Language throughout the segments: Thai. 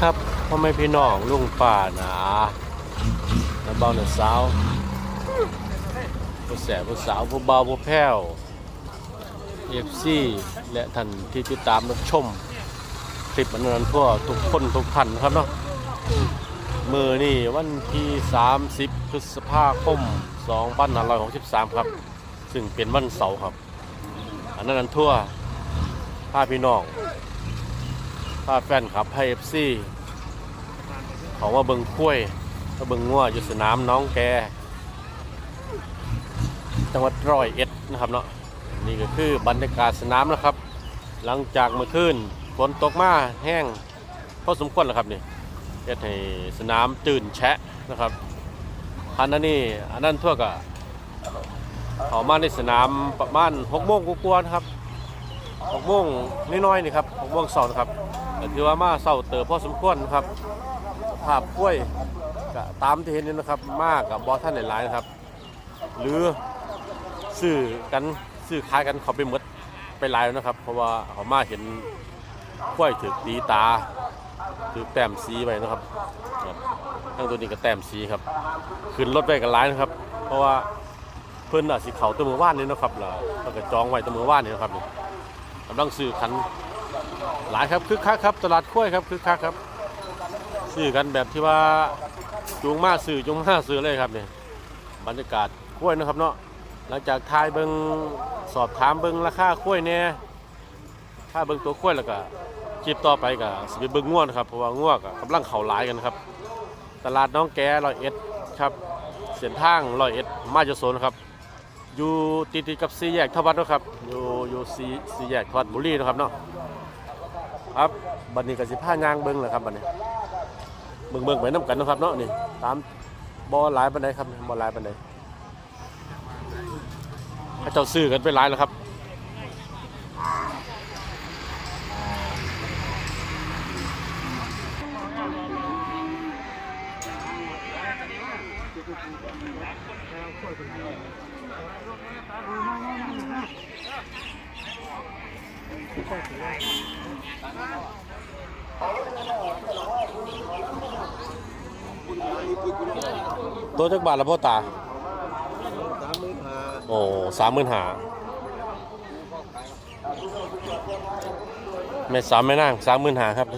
ครับพ่อแม่พี่น้องลุงป่านาน้าเบาหน้าสาวผู้แสบผู้สาวผู้เบาผู้แพ้วเอฟซีและท่านที่ติดตามรับชมคลิปอันนั้นทั่วทุกคนทุกท่านครับเนาะมือนี่วันที่ 30 พฤษภาคม2563 ครับ ซึ่งเป็นวันเสาร์ครับ อันนั้นทั่วพาพี่น้องพาแฟนครับให้เอฟซี เขาว่าเบิงคุ้วยมาเบิงงัวอยู่สนามน้องแกจังหวัดร้อยเอ็ดนะครับเนาะนี่ก็คือบรรยากาศสนามนะครับ หลังจากเมื่อคืนฝนตกมาแห้งพอสมควรแล้วครับนี่เฮ็ดให้สนามตื่นแชะนะครับพันนั้นนี่อันนั้นทั่วก็เขามาในสนามประมาณหกโมงกวนครับหกโมงน้อยๆนี่ครับหกโมงสาร์นะครับถือว่ามาเศร้าเติบพอสมควรนครับาพกล้วยก็ตามที่เห็นนี่นะครับ มากกับบอท่านหลายๆนะครับ หรือซื้อกันซื้อขายกันเขาไปหมดไปหลายแล้วนะครับ เพราะว่าเขามาเห็นกล้วยถือตีตาถือแต้มสีไปนะครับทั้งตัวนี้ก็แต้มสีครับขึ้นรถไปกันหลายนะครับ เพราะว่าเพิ่นอาจสิเขาตัวมือว่านนี่นะครับแล้วแล้วก็จองไว้ตัวมือว่านนี่นะครับกำลังซื้อคันหลายครับคึกคักครับตลาดกล้วยครับคึกคักครับ ซื้อกันแบบที่ว่าจูงมาซื้อจูงมาซื้อเลยครับเนี่ยบรรยากาศกล้วยนะครับเนาะหลังจากทายเบิงสอบถามเบิงราคากล้วยเนี่ยถ้าเบิงตัวกล้วยแล้วก็คลิปต่อไปก็สิไปเบิงง่วนครับเพราะว่าง่วก็กำลังเข่าหลายกันครับ ตลาดน้องแกร้อยเอ็ดครับเส้นทางร้อยเอ็ดมาจะโซนครับอยู่ติดติดๆกับสี่แยกทวัดนะครับอยู่อยู่สี่สี่แยกทวัดบุรีนะครับเนาะครับบัดนี้ก็สิผ้ายางเบิ้งแหละครับบัดนี้ เบิ้งเบิ้งไปน้ำกันเนาะครับเนาะนี่ตามบ่หลายปันใดครับบ่หลายปันใดพระเจ้าซื้อกันไปหลายแล้วครับ ตัวจักบาทละพ่อตาโอ้สามหมื่นหาแม่สามแม่นางสามหมื่นหาครับ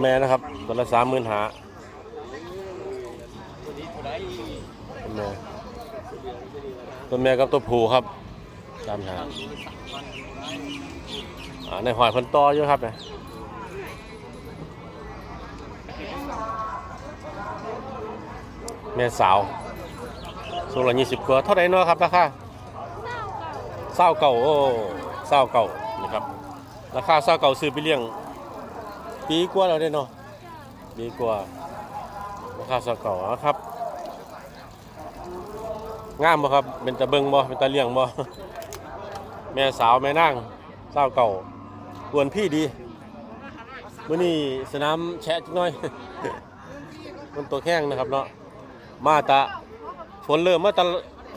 แม่นะครับตัวละสามหมื่นหาตัวแม่ตัวแม่กับตัวผูครับสามหาในหอยพันต่ออยู่ครับเนี่ย แม่สาวสูงละยี่สิบกว่าเท่าไหร่เนาะครับราคาเศร้าเก่าโอ้เศร้าเก่านะครับราคาเศร้าเก่าซื้อไปเลี้ยง ปีกว่าแล้วเนาะปีกว่าราคาเศร้าเก่านะครับงามบ่ครับเป็นตะเบิงบ่เป็นตะเลี้ยงบ่แม่สาวแม่นางเศร้าเก่าควรพี่ดีมื้อนี้สนามแชะจักหน่อย มันตัวแข้งนะครับเนาะ มาตะฝนเริ่มมาตะ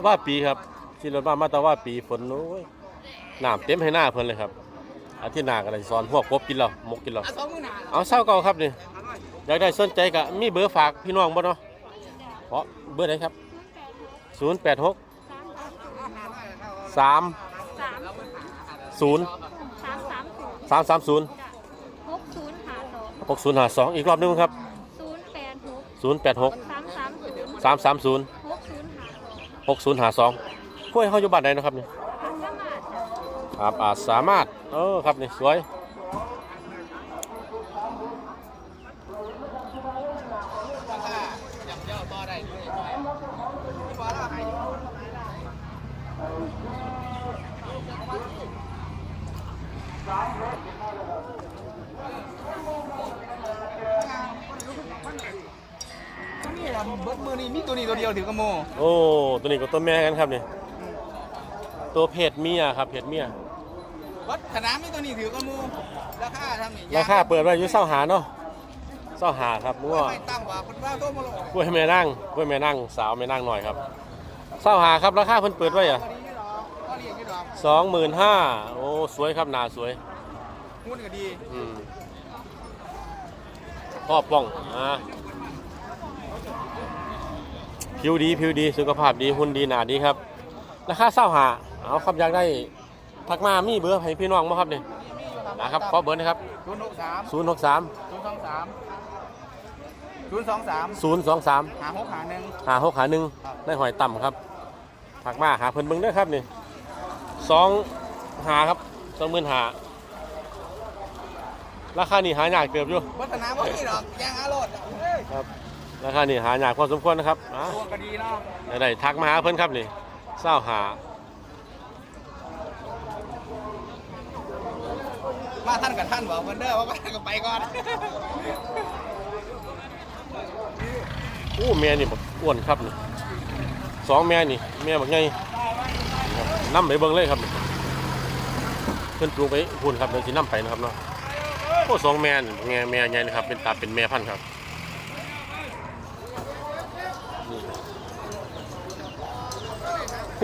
ว่าปีครับที่รถมามาตะว่าปีฝนโอ้ยน้ำเต็มให้หน้าเพิ่นเลยครับอาทิตย์หน้าก็ได้สอนพวกกบกินแล้วมกกินแล้วเอาเศร้าเก่าครับนี่อยากได้สนใจก็มีเบอร์ฝากพี่น้องบ่เนาะเพราะเบอร์ไหนครับ 086 3สาม0สามสามศูนย์3 3 0หกศูนย์หาสอง6 0 5 2 อีกรอบหนึงครับศูนย์แปดหก086 สามสามศูนย์330หกศูนย์หา6052กล้วยเฮาอยู่บ้านใดนะครับนี่สามารถจ้ะครับอาจสามารถ เออ ครับนี่สวย นี่ล่ะเบิดมือนี่มีตัวนี้ตัวเดียวถือกระโม โอ้ ตัวนี้ก็ตัวแม่กันครับนี่ตัวเพศเมียครับเพศเมียวัดขนาดมีตัวนี้ถือกระโมราคาทำนี่ราคาเปิดไว้อยู่เศร้าหาเนาะเศร้าหาครับงัวไม่ตั้งว่าคนว่าตัวมาลงกล้วยแม่นั่งกล้วยแม่นั่งสาวแม่นั่งหน่อยครับเศร้าหาครับราคาเพิ่นเปิดไว้อะพอดีนี่หรอพอเรียกนี่หรอสองหมื่นห้าโอ้สวยครับหนาสวยหุ้นก็ดีอืมพ่อป้องอ่า ผิวดีผิวดีสุขภาพดีหุ่นดีหนาดีครับราคาเศร้าหาเอาครับอยากได้ทักมามีเบอร์ให้พี่น้องมั้งครับเนี่ยนะครับขอเบอร์นะครับศูนย์หกสามศูนย์หกสามศูนย์สองสามศูนย์สองสามศูนย์สองสามหาหกหาหนึ่งหาหกหาหนึ่งได้หอยต่ำครับทักมาหาเพิ่นเบิ่งเด้อครับนี่สองหาครับสองหมื่นหาราคานี่หายากเกือบอยู่วัฒนาบ่มีหรอกแย่งอารมณ์เฮ้ยครับ ราคานี่หายากพอสมควรนะครับอ่าตัวก็ดีเนาะได้ทักมาหาเพิ่นครับนี่เศร้าหามาท่านกับท่านบอกเพิ่นเด้อว่าก็ไปก่อนอู้แม่นี่บักอ้วนครับนี่สองแม่นี่แม่บักไงนำไปเบิ่งเลยครับนี่เพิ่นปลูกไปพุ่นครับเดี๋ยวสินำไปนะครับเนาะโอ้สองแม่นี่แม่แม่ใหญ่นะครับเป็นตาเป็นแม่พันธุ์ครับ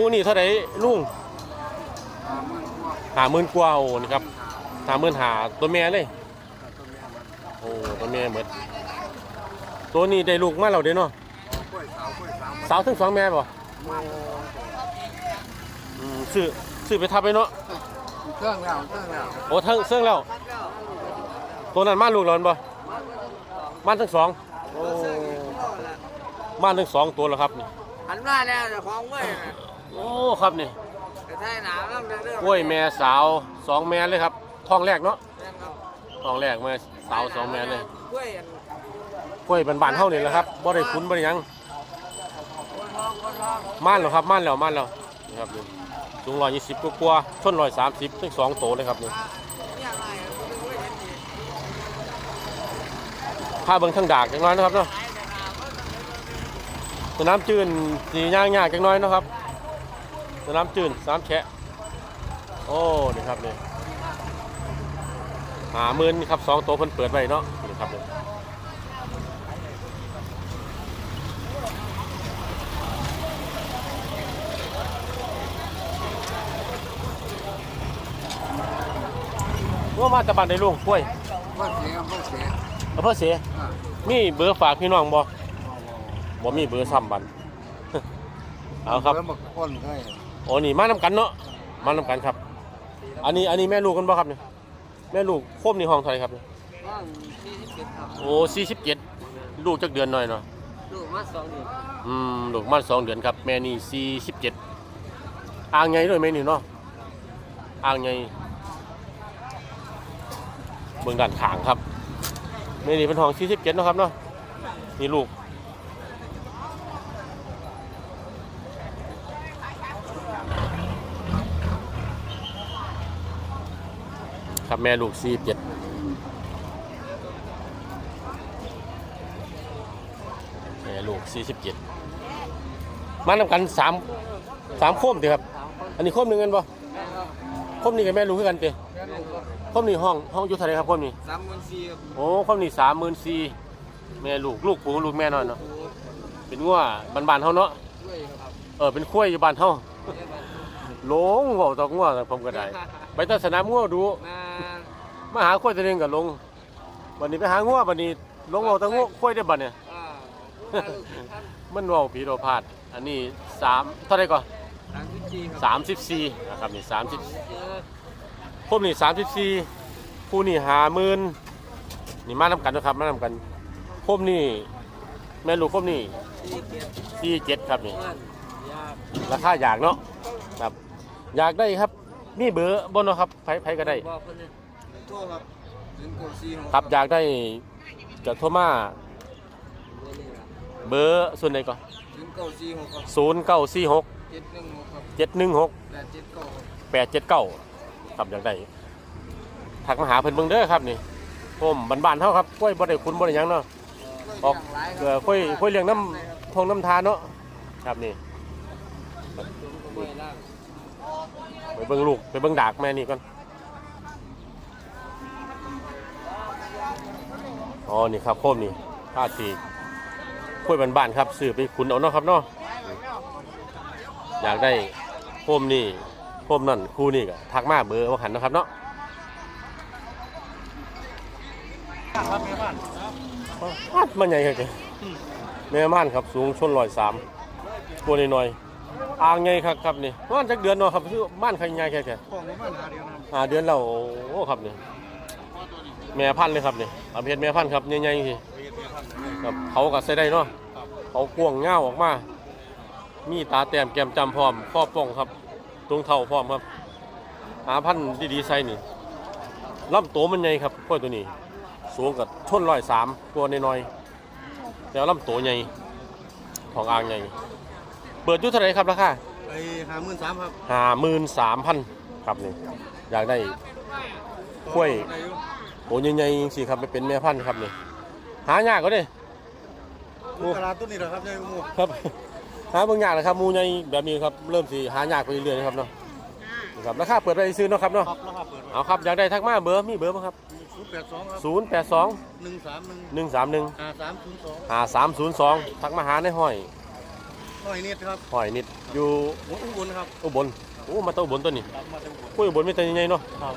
คู่นี้เท่าไหร่ลุงหาหมื่นกว่าโอ้นี่ครับหาหมื่นหาตัวแม่เลยโอ้ตัวแม่เหมือนตัวนี้ได้ลูกมาแล้วเด้เนาะสาวทั้งสองแม่ป่ะอืมซื้อซื้อไปทับไปเนาะเครื่องแล้วเครื่องแล้วโอ้ทั้งเสื่องแล้วตัวนั้นมาลูกหลอนป่ะมาทั้งสองโอ้มาทั้งสองตัวแล้วครับนี่หันมาแล้วเจ้าของเว้ย โอ้ครับนี่กระไทยหนาวแล้วเด้อกล้วยแม่สาวสองแม่เลยครับท้องแรกเนาะครับท้องแรกแม่สาวสองแม่เลยกล้วยอันกล้วยบานๆเท่านี่แหละครับบ่ได้คุ้นบ่ได้หยังคนทองคนทองม่านแล้วครับม่านแล้วม่านแล้วนี่ครับนี่สูงร้อยยี่สิบกว่าๆชนร้อยสามสิบทั้งสองโตวเลยครับนี่นี่อะไรอะคุณดูเห็นดีผ้าเบิ่งทั้งดากจังน้อยนะครับเนาะสนามจืนสีย่างยากจังน้อยเนาะครับ สนามจืนสามแฉะโอ้นี่ครับนี่หาหมื่นครับสองตัวเพิ่นเปิดไว้เนาะนี่ครับนี่ว่ามาแตะบันในลุงกล้วยว่าเสียว่าเสียอำเภอเสมีเบอร์ฝากพี่น้องบ่บ่มีเบอร์ซ้ำบัน เอาครับ เพิ่มคนเค ยโอ้นี่มานำกันเนาะมานำกันครับ อันนี้อันนี้แม่ลูกกันบ่ครับเนี่ยแม่ลูกโคมนี่ห้องเท่าไหร่ครับเนี่ยว่าสี่สิบเจ็ดครับโอ้สี่สิบเจ็ดลูกจักเดือนหน่อยเนาะลูกมาสองเดือนอืมลูกมันสองเดือนครับ แม่นี่สี่สิบเจ็ดอ่างไงด้วยแม่นี่เนาะอ่างไงเบื้องด้านขางครับแม่นี่เป็นห้องสี่สิบเจ็ดเนาะครับเนาะนี่ลูก ครับแม่ลูกสี่เจ็ดแม่ลูกสี่สิบเจ็ดมานำกันสามสามโคมเดีครับ อันนี้โคมหนึ่งกันปะโคมนี้กับแม่ลูกคือกันเตะโคมนี้ห้องห้องอยู่เท่าไหรครับโคมนี้สามหมื่นสี่ครับโอ้โคมนี้สามหมื่นสี่แม่ลูกลูกปูลูกแม่น้อยเนาะเป็นงัวบ้านๆเฮาเนาะด้วยครับเออเป็นคุ้ยอยู่บ้านเฮาหลงเว้าตอกงัวผมก็ได้ ไปแตสนามงัวดูมามาหาข้อยตัวเองกับลงวันนี้ไปหางัววันนี้ลงเอาแตะงัวข้อยได้บัดเนี่ย อ่ามันเว่าผีโดพาดอันนี้สามเท่าไหรก่อนสามสิบสี่ครับสามสิบสี่นะครับนี่สามสิบเจอพวกนี่สามสิบสี่ผู้นี่หาหมื่นนี่มานำกันนะครับมานำกันพวกนี่แม่ลูกพวกนี่สี่เจ็ดสี่เจ็ดครับนี่เงินยากราคาอยากเนาะครับ อยากได้ครับ มีเบอร์บนเนาะครับไผไผก็ได้ บอกคนนึงโทษครับถึงกดสี่หกครับอยากได้จะโทรมาเบอร์นี่ครับเบอร์ส่วนไหนก่อนถึงเก้าสี่หกครับศูนย์เก้าสี่หกเจ็ดหนึ่งหกครับเจ็ดหนึ่งหกแปดเจ็ดเก้าครับแปดเจ็ดเก้าครับอยากได้ทักมาหาเพิ่นเบิ่งเด้อครับนี่ผมบ้านๆเฮาครับกล้วยบ่ได้คุ้นบ่ได้หยังเนาะ ออกเออค่อยค่อยเลี้ยงน้ำทงน้ำทานเนาะครับนี่ กล้วยล่าง ไปเบิ่งลูกไปเบิ่งดากแม่นี่ก่อนอ๋อนี่ครับโคมนี่ท่าสีกล้ยบ้านๆครับซื้อไปขุนเอาเนาะครับเนาะอยากได้โคมนี่โคมนั่นคู่นี่ก็ทักมาเบอร์ว่าหันนะครับเนาะครับแม่บ้านอัดมันใหญ่ครับแม่ม่านครับสูงชนร้อยสามตัวน้อยๆ อ่างใหญ่ครับครับนี่ม่านจักเดือนเนาะครับคือม่านใครใหญ่แค่แค่ของประมาณหาเดียวนอ่าเดือนแล้วโอ้ครับนี่แม่พันธุ์เลยครับนี่เอาเพชรแม่พันธุ์ครับใหญ่ๆสิครับเขาก็ใส่ได้เนาะเขากวงเงาออกมา มีตาแต้มแก้มจำพร้อมครอบป้องครับตรงเท่าพร้อมครับ หาพันธุ์ดีๆใส่นี่ลำตัวมันใหญ่ครับกล้วยตัวนี้ สูงกับชนร้อยสามตัวน้อยๆแล้วลำตัวใหญ่ของอ่างใหญ่ เปิดอยุทธเท่าไหรครับราคาไอ้หาหมื่นสามครับห้าหมื่นสามพันครับนี่อยากได้กล้วยได้อยู่ตัวใหญ่ๆสิครับไปเป็นแม่พันธุ์ครับนี่หายากก็ได้ตลาดต้นนี้เหรอครับยายหมูครับ หาบางอย่างนะครับหมูใหญ่แบบนี้ครับเริ่มสิหายากไปเรื่อยๆนะครับเนาะนี่ครับราคาเปิดไปซื้อเนาะครับเนาะครับแล้วครับเปิดเอาครับอยากได้ทักมาเบอร์มีเบอร์ไหมครับศูนย์แปดสองครับศูนย์แปดสองหนึ่งสามหนึ่งหนึ่งสามหนึ่งหาสามศูนย์สองหาสามศูนย์สองทักมาหาในห้อย ร้อยนิดครับห้อยนิดอยู่หัวอุบลครับอุบลโอ้มาตัวอุบลตัวนี้รับมาจากอุบลกล้วยอุบลไม่ตัวใหญ่ๆเนาะครับ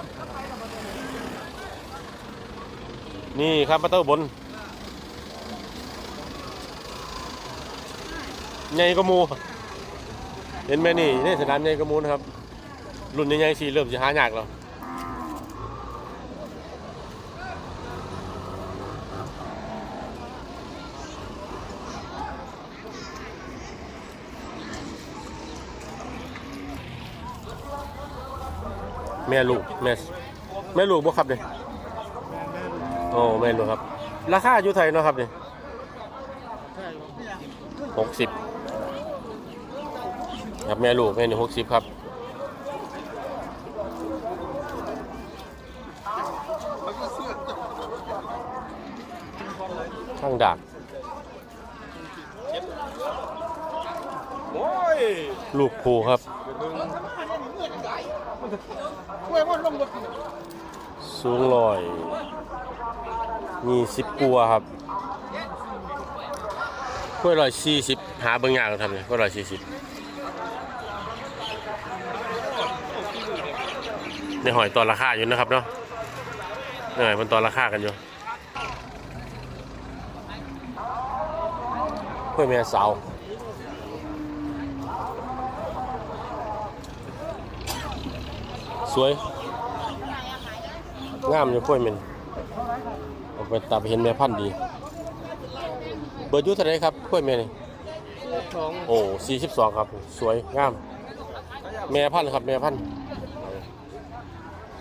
นี่ครับมาตัวอุบลใหญ่ก็มูเห็นไหมนี่นี่สนามใหญ่ก็มูนะครับรุ่นใหญ่ๆสิเริ่มจะหายากแล้ว ม่ลูกแม่แม่ลูกบ่ครับเนี่ยโอ้แม่ลูกครับ ราคาอยู่ไทยเนาะครับเนี่ยหกสิบครับแม่ลูกแม่นี่หกสิบครับข้างดักโอ้ยลูกภูครับ กล้วยมันลงบดสูงลอยมีสิบกัวครับกล้วยลอยสี่สิบหาบางอย่างทำเลยกล้วยลอยสี่สิบในหอยตอนราคาอยู่นะครับเนาะในหอยมันตอนราคากันอยู่กล้วยแม่สาว สวย งามอยู่กล้วยมันเอาไปตับเห็นแม่พันธุ์ดี เบอร์อยุเท่าไหรครับกล้วยแม่นี่สองโอ้สี่สิบสองครับ สวยงาม แม่พันธุ์ครับแม่พันธุ์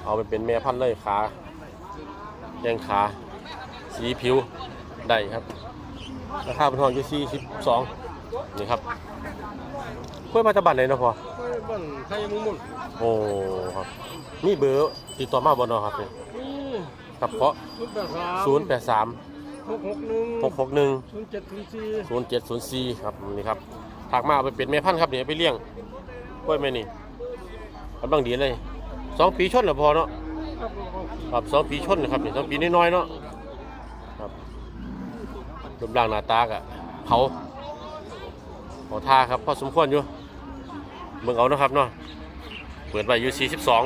เอาไปเป็นแม่พันธุ์เลยขาแยงขาสีผิวได้ครับราคาเป็นทองอยู่สี่สิบสองนี่ครับกล้วยมาจากบ้านไหนเนาะพ่อกล้วยบ้านไทยมุงมุน โอ้ครับนี่เบอร์ติดต่อมาบ่เนาะครับนี่นี่ครับเพราะศูนย์แปดสามศูนย์แปดสามหกหกหนึ่งหกหกหนึ่งศูนย์เจ็ดศูนย์สี่ศูนย์เจ็ดศูนย์สี่ครับนี่ครับถักมาเอาไปเป็นแม่พันธุ์ครับเนี่ยไปเลี้ยงกล้วยแม่นี่กำลังดีเลยสองปีชนแล้วพอเนาะครับสองปีชนนะครับนี่สองปีน้อยๆเนาะครับรูปร่างหน้าตากะเขาเขาท่าครับพอสมควรอยู่เบิ่งเอานะครับเนาะ เปิดไว้อยู่สี่สิบสอง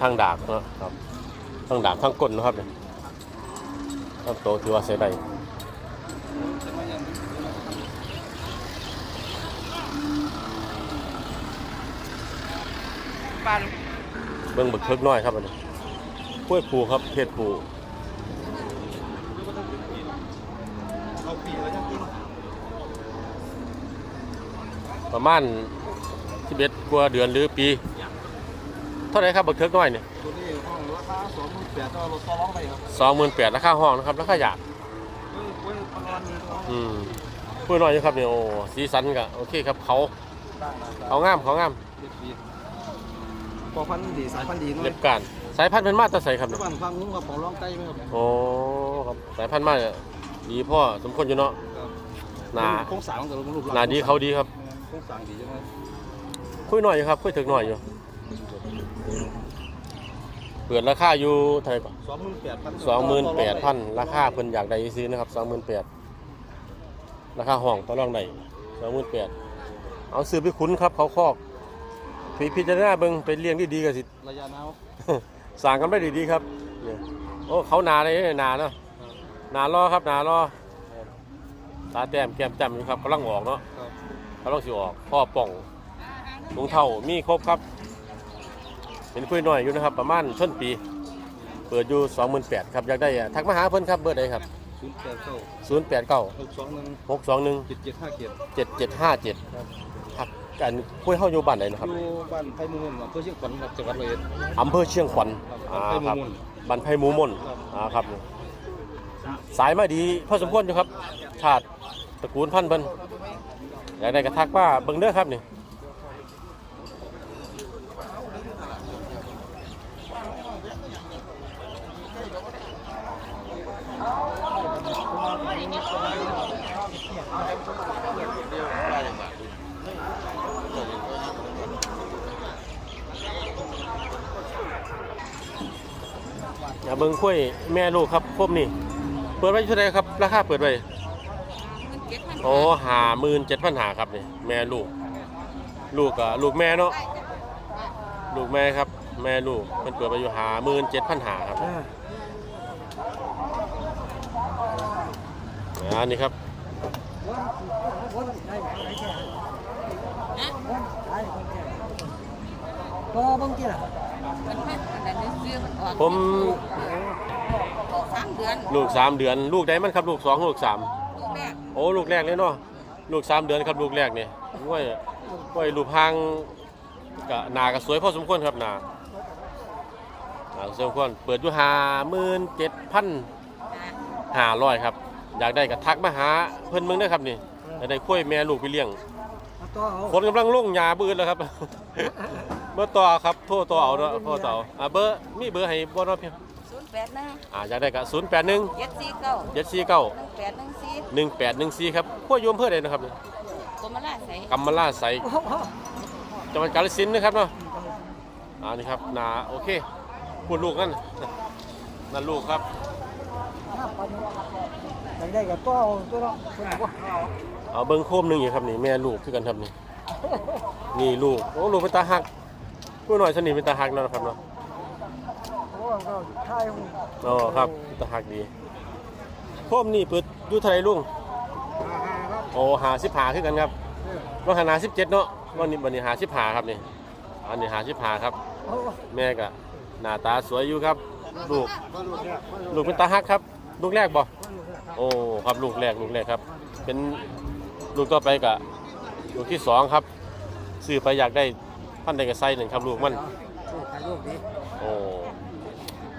ทางดากเนาะครับทางดากทางก้นเนาะครับเนี่ยลำโตถือว่าใช้ได้เบิ่งบึกเทิกน้อยครับอันนี้กล้วยผูครับเพศผู เอาปีแล้วยังกิน ประมาณ11กว่าเดือนหรือปี เท่าไหรครับบึกเทิกน้อยเนี่ยตัวนี้ห้องราคาสองหมื่นแปดต่อรถต่อร้องไปครับสองหมื่นแปดราคาห้องนะครับราคาหยาบเออกล้วยประมาณนี้ครับอืมกล้วยน้อยอยู่ครับเนี่ยโอ้สีสันก็โอเคครับเขาได้ได้ได้เขางามเขางามเจ็ดปีพอพันธุ์ดีสายพันธุ์ดีหน่อยเล็บการสายพันธุ์เป็นมาตรใสครับทุเนี่ย กวันฟังนุ่งกับของร้องใต้ไหมครับโอ้ครับสายพันธุ์มาเนี่ยดีพ่อสมควรอยู่เนาะหนาโครงสร้างของแต่ละรูปร่งหนาดีเขาดีครับ โครงสร้างดีใช่ไหมคุยหน่อยอยู่ครับ คุยถึงหน่อยอยู่ เปิดราคาอยู่เท่าไหร่ก่อนสองหมื่นแปดพันสองหมื่นแปดพันราคาเพิ่นอยากได้ซื้อนะครับสองหมื่นแปดราคาห้องต่อรองได้สองหมื่นแปดเอาซื้อไปคุ้นครับ เขาคอกพี่พิจารณาเบิ่งเป็นเลี้ยงที่ดีๆก็สิระยะหนาวรสั่งกันไม่ดีๆครับเนี่ยโอ้เขาหนาเลยหนาเนาะหนารอครับหนารอตาแต้มแก้มจำอยู่ครับกำลังออกเนาะ กำลังสิออกพ่อป่องลุงเท่ามีครบครับ เป็นคุยหน่อยอยู่นะครับ ประมาณต้นปี เปิดอยู่28,000ครับอยากได้อะทักมาหาเพิ่นครับเบอร์ใดครับศูนย์แปดเก้า089หกสองหนึ่ง621เจ็ดเจ็ดห้าเจ็ด7757ครับกันคุยเฮาอยู่บ้านไหนนะครับอยู่บ้านไผ่มุมนอำเภอเชียงขวัญครับจังหวัดร้อยเอ็ดอำเภอเชียงขวัญครับอ่าครับอำเภอมุมบันไพหมูมนครับอ่าครับสายมาดีพอสมควรอยู่ครับชาติตระกูลพันธุ์เพิ่น อยากได้กระทักว่าเบิ่งเด้อครับนี่อย่าเบิ่งคุยแม่ลูกครับครบนี่ เปิดไว้เท่าไรครับ ราคาเปิดไว้ โอ้หาหมื่นเจ็ดพันหาครับนี่แม่ลูก ลูกกับลูกแม่เนาะลูกแม่ครับ แม่ลูกมันเปิดไปอยู่หาหมื่นเจ็ดพันหาครับอันนี้ครับก็บางทีล่ะมันไม่ขนาดนี้ซื้อมันออกผมออกสามเดือน ลูกสามเดือน ลูกใดมันครับ ลูกสองลูกสามลูกแรก โอ้ลูกแรกเลยเนาะลูกสามเดือนครับลูกแรกนี่ว้ยว้ยลูกพางกะหนาก็สวยพอสมควรครับหนาหนาก็สมควรเปิดอยู่หาหมื่นเจ็ดพันนะห้าร้อยครับ อยากได้ก็ทักมาหาเพิ่นเมืองได้อครับนี่อยากได้คุ้ยแม่ลูกไปเลี้ยง เอาต่อเอาคนกำลังลงยาบืนแล้วครับ เบอร์ต่อครับ โทรต่อเอาเนาะโทรต่อเอาอ่าเบอร์มีเบอร์ให้บ่เนาะเพียงศูนย์ แปดหนึ่งอ่าอยากได้ก็0 8 1เจ็ดสี่เก้า7 4 9หนึ่งแปดหนึ่งสี่1 8 1 4ครับพวกโยมเพื่อใดนะครับนี่ตัวมาล่าใส่กำมะลาใสจังหวัดกาฬสินธุ์นะครับเนาะอ่านี่ครับนาโอเคพูดลูกนั่นนั่นลูกครับอยากได้กับต่อเอาตัวเนาะคนบอกว่าเอาเอาเบิ้งโคมหนึงอยู่ครับนี่แม่ลูกคือกันครับนี่นี่ลูกโอ้ลูกเป็นตาหักผู้หน่อยสนิทเป็นตาหักเนาะครับเนาะ เพราะว่าเราใช่ของอ๋อครับเป็นตาหักดีโคมนี่เปิดอยู่เท่าไหรลุงหาหาครับโอ้หาสิบหาคือกันครับว่าขนาดสิบเจ็ดเนาะวันนี้วันนี้หาสิบหาครับนี่ อันนี้หาสิบหาครับเอาแม่ก็หน้าตาสวยอยู่ครับลูกก็ลูกเนี่ยลูกเป็นตาหักครับ ลูกแรกบ่ก็ลูกเนี่ยครับโอ้ครับลูกแรกลูกแรกครับ เป็นลูกต่อไปกับลูกที่สองครับซื้อไปอยากได้พันใดกับไซหนึ่งครับลูกมัน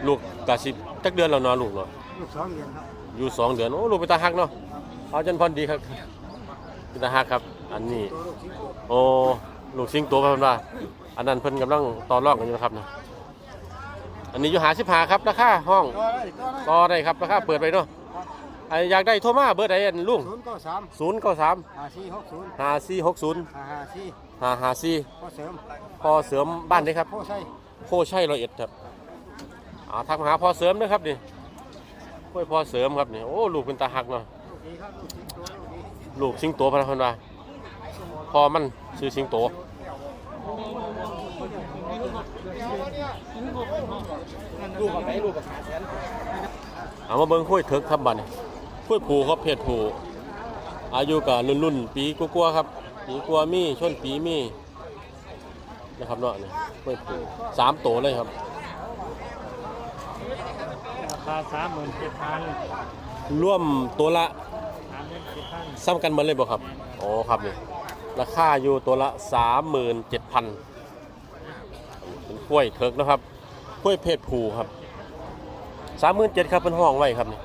ลูกใครลูกดีโอ้ลูกกะสิบจักเดือนแล้วเนาะลูกเนาะลูกสองเดือนครับอยู่สองเดือนโอ้ลูกเป็นตาหักเนาะเอาจนพอดีครับเป็นตาหักครับ อันนี้ ตัวลูกชิ้นโตโอ้ลูกสิงโตเพิ่นว่าอันนั้นเพิ่นกำลังต่อรองกันอยู่นะครับนะอันนี้อยู่หาสิบหาครับราคาห้องต่อได้ต่อได้ต่อได้ครับราคาเปิดไปเนาะไอ้อยากได้โทรมาเบอร์ใดอันลุงศูนย์เก้าสามศูนย์เก้าสามห้าสี่หกศูนย์ห้าสี่หกศูนย์ห้าห้าสี่ห้าห้าสี่พ่อเสริมพอเสริมบ้านได้ครับพ่อใส่โคชัยร้อยเอ็ดครับ อ่าทักมาหาพอเสริมนะครับนี่โอ้ยพอเสริมครับนี่โอ้ลูกเป็นตาหักเนาะลูกดีครับลูกชิ้นโตลูกดีลูกสิงโตพะนะพันวาพอมันซื้อสิงโตลูกกับไหนลูกกับหาแสนเอามาเบิ้งคุ้ยเถิกครับบัดนี้คุ้ยผูครับเพศผูอายุกับรุ่นรุ่นปีกลัวๆครับปีกลัวมีชนปีมีนะครับเนาะนี่คุ้ยผูสามโตเลยครับ ราคาสามหมื่นเจ็ดพันร่วมตัวละสามหมื่นเจ็ดพันซ้ำกันหมดเลยบ่ครับอ๋อครับนี่ราคาอยู่ตัวละสามหมื่นเจ็ดพันเป็นกล้วยเถิกนะครับกล้วยเพศผูครับสามหมื่นเจ็ดครับเป็นห้องไว้ครับนี่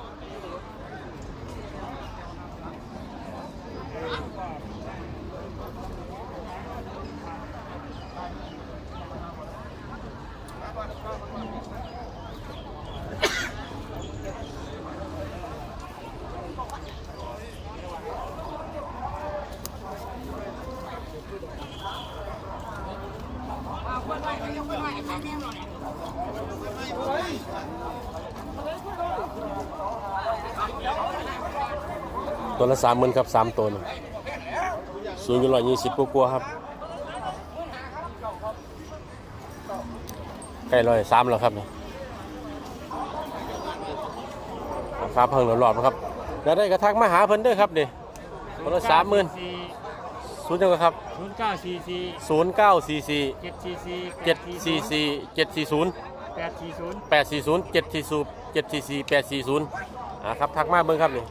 ตัวละสามหมื่นครับสามตัวนึงสูงอยู่ร้อยยี่สิบกว่าครับใกล้ร้อยสามแล้วครับเนี่ยครับเพิ่งหลอดนะครับแล้วได้กระทักมาหาเพิ่นด้วยครับนี่คนละสามหมื่นศูนย์เท่าไหร่ครับศูนย์เก้าสี่สี่ศูนย์เก้าสี่สี่เจ็ดสี่สี่เจ็ดสี่สี่เจ็ดสี่ศูนย์แปดสี่ศูนย์แปดสี่ศูนย์เจ็ดสี่ศูนย์เจ็ดสี่สี่แปดสี่ศูนย์อ่าครับทักมาเบิ้งครับเนี่ย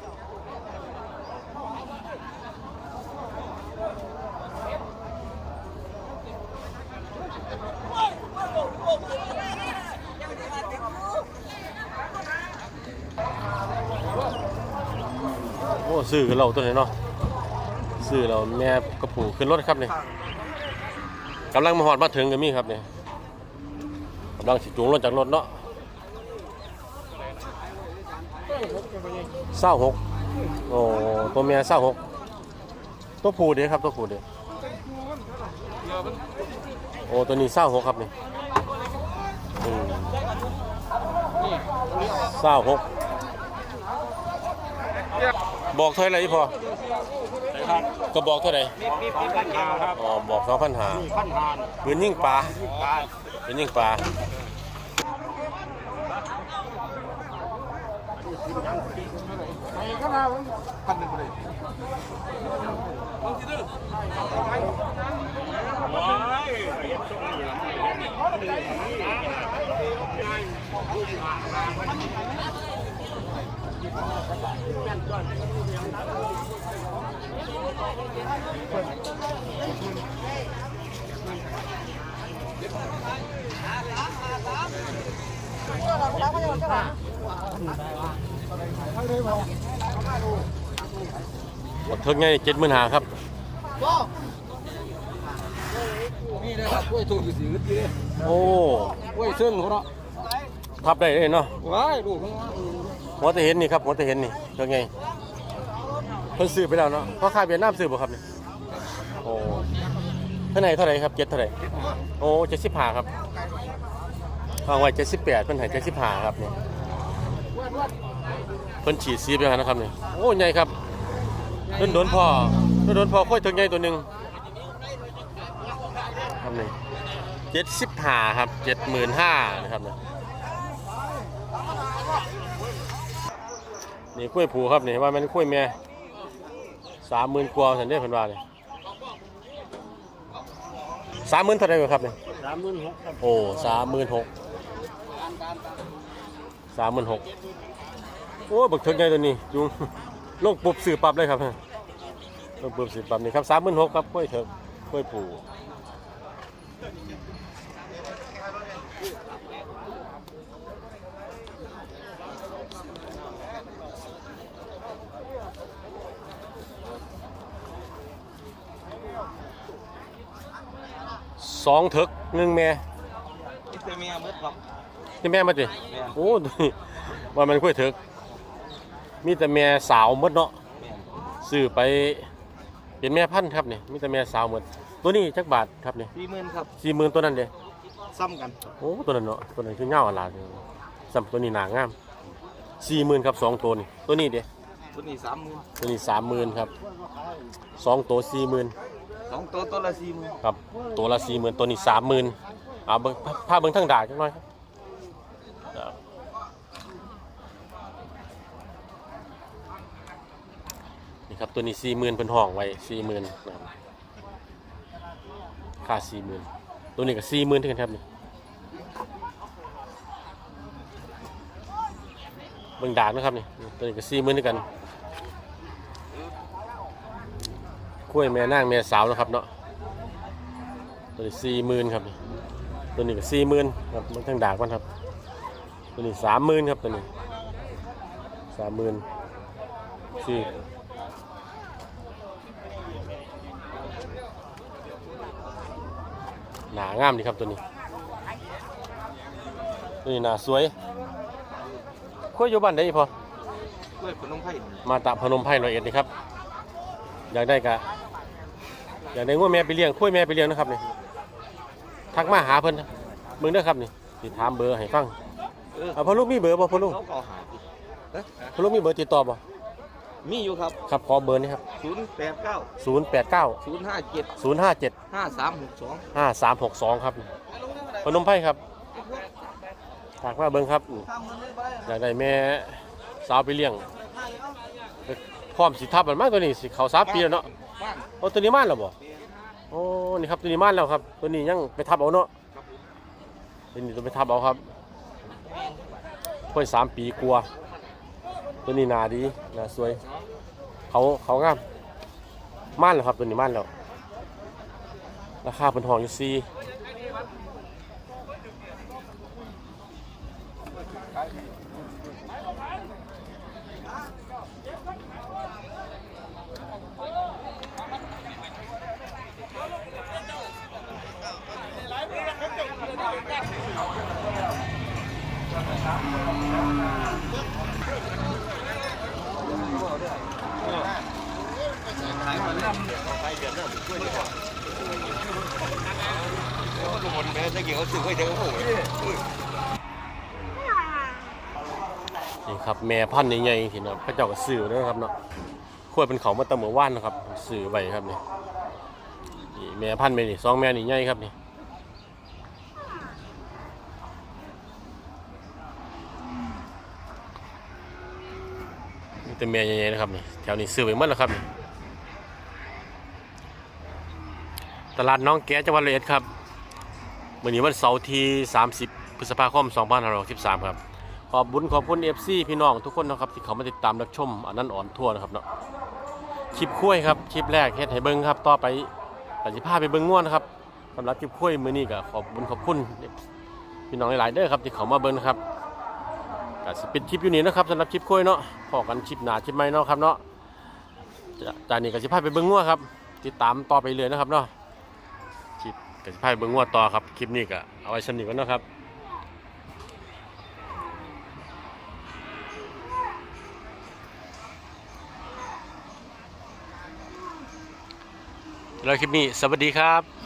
ซื้อเราตัวไหนเนาะซื้อเราแม่กระปูขึ้นรถครับเนี่ยกำลังมาหอดมาถึงกันมีครับเนี่ยกำลังสิจูงรถจากรถเนาะเศร้าหกโอ้ตัวเมียเศร้าหกตัวผู้เด้ครับตัวผู้เด้โอ้ตัวนี้เศร้าหกครับนี่อืมเศร้าหก บอกเท่าไหร่พอก็บอกเท่าไหร่มีมีปัญหาครับอ๋อบอกสองพันหาปัญหาปืนยิงปลาปืนยิงปลาห มดเท่าไงเจ็ดหมื่นหาครับนี่นะครับกล้วยถูกอยู่สีกทีโอ้กล้วยเส้นเขาเนาะพับได้เลยเนาะว้ายลูกมันว่า หัวจะเห็นนี่ครับหัวจะเห็นนี่เท่าไงเพิ่นซื้อไปแล้วเนาะเพราะค่าเวียดนามซื้อบ่ครับนี่โอ้เท่าไหร่เท่าไหร่ครับเจ็ดเท่าไหร่โอ้เจ็ดสิบห้าครับวางไว้เจ็ดสิบแปดเพิ่นให้เจ็ดสิบห้าครับเนี่ยเพิ่นฉีดซีไปแล้วนะครับนี่โอ้ใหญ่ครับโดนโดนพ่อโดนโดนพ่อค่อยถึงใหญ่ตัวหนึ่งครับนี่เจ็ดสิบห้าครับเจ็ดหมื่นห้านะครับเนี่ย นี่กล้วยผูครับนี่ว่ามันกล้วยแม่สามหมื่นกว่าสันเด้เพิ่นว่าเลยสามหมื่นเท่าไหร่ครับเนี่ยสามหมื่นหกครับโอ้สามหมื่นหกสามหมื่นหกโอ้บักเถิงใหญ่ตัวนี้จุงลงปุ๊บสื่อปรับเลยครับลงปุ๊บสื่อปรับนี่ครับสามหมื่นหกครับกล้วยเถิงกล้วยผู สองเถิกหนึ่งแม่นี่เป็นเมียมืดหรอกนี่แม่มาดิแม่โอ้ว่ามันค่อยเถิกมีแต่แม่สาวหมดเนาะแม่ซื้อไปเป็นแม่พันธุ์ครับเนี่ยมีแต่แม่สาวหมดตัวนี้จักบาทครับเนี่ยสี่หมื่นครับสี่หมื่นตัวนั้นเด้ซ้ำกันโอ้ตัวนั้นเนาะตัวนั้นคือเงาอะไรสัมตัวนี้หนางามสี่หมื่นครับสองตัวนี่ตัวนี้เด้ตัวนี้สามหมื่นตัวนี้สามหมื่นครับสองตัวสี่หมื่น สองตัวตัวละสี่หมื่นครับตัวละสี่หมื่นตัวนี้สามหมื่นเอาเบิ่งผ้าเบิ่งทั้งด่าจังหน่อยครับนี่ครับตัวนี้สี่หมื่นเป็นห้องไว้สี่หมื่นนะครับค่าสี่หมื่นตัวนี้ก็สี่หมื่นเท่ากันครับนี่เบิ่งด่างนะครับนี่ตัวนี้ก็สี่หมื่นเท่ากัน กล้วยแม่นางแม่สาวนะครับเนาะตัวนี้สี่หมื่นครับนี่ตัวนี้ก็สี่หมื่นครับมันทั้งดากมันครับ ตัวนี้สามหมื่นครับตัวนี้สามหมื่นสี่หนางามดีครับตัวนี้ตัวนี้หนาสวยคุยอยู่บ้านได้พอกล้วยขนมไผ่มาตะพนมไพรร้อยเอ็ดนี่ครับ อยากได้กะ อยากได้งัวแม่ไปเลี้ยงคุยแม่ไปเลี้ยงนะครับนี่ทักมาหาเพิ่นนะมึงเด้อครับนี่สิถามเบอร์ให้ฟังเออเอาพ่อลูกมีเบอร์บ่พ่อลูกเขาก็หาดิเอ๊ะพ่อลูกมีเบอร์ติดต่อบ่มีอยู่ครับ ครับขอเบอร์นี้ครับศูนย์แปดเก้า089ศูนย์ห้าเจ็ด057ห้าสามหกสอง5362 ครับพนมไพรครับทักมาเบิ่งครับอยากได้แม่สาวไปเลี้ยงพร้อมสิทับมันมากตัวนี้สิเขาสามปีแล้วเนาะ ว่างโอ้ตัวนี้ม่านแล้วบ่โอ้นี่ครับตัวนี้ม่านแล้วครับ ตัวนี้ยังไปทับเอาเนาะตัวนี้ต้องไปทับเอาครับเพิ่นสามปีกลัวาตัวนี้หนาดีหนาสวย เขาเขางามม่านแล้วครับตัวนี้ม่านแล้วราคาเป็นห้องอยู่สี่ นี่ครับแม่พันธุ์ใหญ่ๆที่เนาะพระเจ้าก็ซื้อนะครับเนาะควรเป็นเขามาตะเมื่อวานนะครับซื้อไว้ครับนี่นี่แม่พันธุ์แม่นี่สองแม่นี่ใหญ่ครับนี่ แต่แม่ใหญ่ๆนะครับนี่แถวนี้ซื้อไว้หมดแล้วครับนี่ตลาดน้องแก้จังหวัดระยครับวันนี้วันเสาร์ที่ 30 พฤษภาคม 2563 ครับ ขอบบุญขอบคุณเอฟซีพี่น้องทุกคนนะครับ ที่เขามาติดตามรับชมอันนั้นอ่อนทั่วนะครับเนาะคลิปคุ้ยครับ คลิปแรกเฮ็ดให้เบิ้งครับ ต่อไปปฏิภาพไปเบิ้งง่วนนะครับสำหรับคลิปคุ้ยมือนี้ก็ขอบบุญขอบคุณพี่น้องหลายๆเด้อครับที่เขามาเบิ้งนะครับ ก็สิเป็นคลิปอยู่นี่นะครับสำหรับคลิปคุ้ยเนาะพอกันคลิปหนาคลิปใหม่เนาะครับเนาะจะจากนี้ก็สิพาไปเบิ้งง่วครับ ติดตามต่อไปเลยนะครับเนาะคลิปก็สิพาไปเบิ้งง่วต่อครับคลิปนี้ก็เอาไว้สำนีก่อนเนาะครับแล้วคลิปนี้สวัสดีครับ